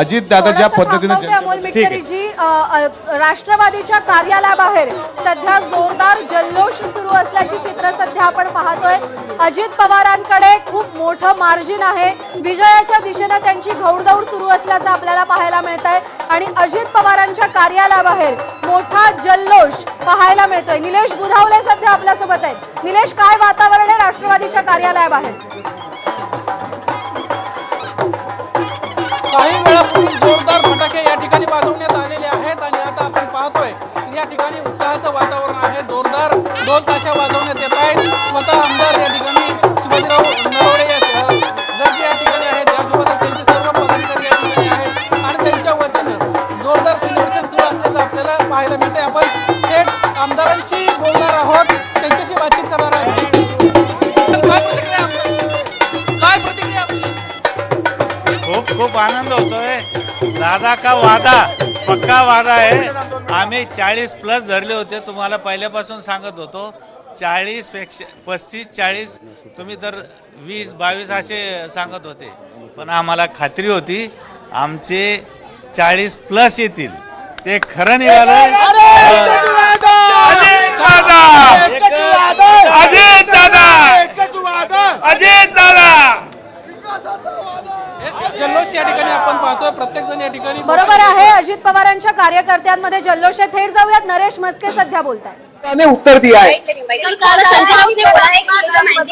अजित दादा ज्या पद्धतीने राष्ट्रवादीच्या कार्यालयाबाहेर सध्या जोरदार जल्लोष सुरू असल्याची चित्र सध्या आपण पाहतोय. अजित पवारांकडे खूप मोठं मार्जिन आहे. विजयाच्या दिशेनं त्यांची घौडदौड सुरू असल्याचं आपल्याला पाहायला मिळत आहे आणि अजित पवारांच्या कार्यालयाबाहेर मोठा जल्लोष पाहायला मिळतोय. निलेश बुधावले सध्या आपल्यासोबत आहेत. निलेश काय वातावरण आहे राष्ट्रवादीच्या कार्यालयाबाहेर? या ठिकाणी उत्साहाचं वातावरण आहे. जोरदार ढोल ताशा वाजवण्यात येत आहेत. स्वतः आमदार या ठिकाणी शिवाजीराव नरवडे या गरजे या ठिकाणी आहेत. त्यासोबतच त्यांचे सर्व पदाधिकारी या ठिकाणी आहेत. आणि त्यांच्या वतीनं जोरदार सेलिब्रेशन सुरू असल्याचं आपल्याला पाहायला मिळते आपण थेट आमदारांशी बोलणार आहोत. त्यांच्याशी बातचीत करणार आहोत. खूप खूप आनंद होतोय. दादा का वादा? पक्का वादा आहे. आम्ही चाळीस प्लस धरले होते तुम्हाला पहिल्यापासून सांगत होतो. चाळीसपेक्षा पस्तीस चाळीस तुम्ही तर वीस बावीस असे सांगत होते. पण आम्हाला खात्री होती आमचे चाळीस प्लस येतील. ते खरं निघालं अजित दादा अजित दादा अजित दादा जल्लोष या ठिकाणी आपण पाहतोय प्रत्येक जण या ठिकाणी बरोबर आहे अजित पवारांच्या कार्यकर्त्यांमध्ये जल्लोष आहे थेट जाऊयात. नरेश मस्के सध्या बोलताय ने उत्तर दिया है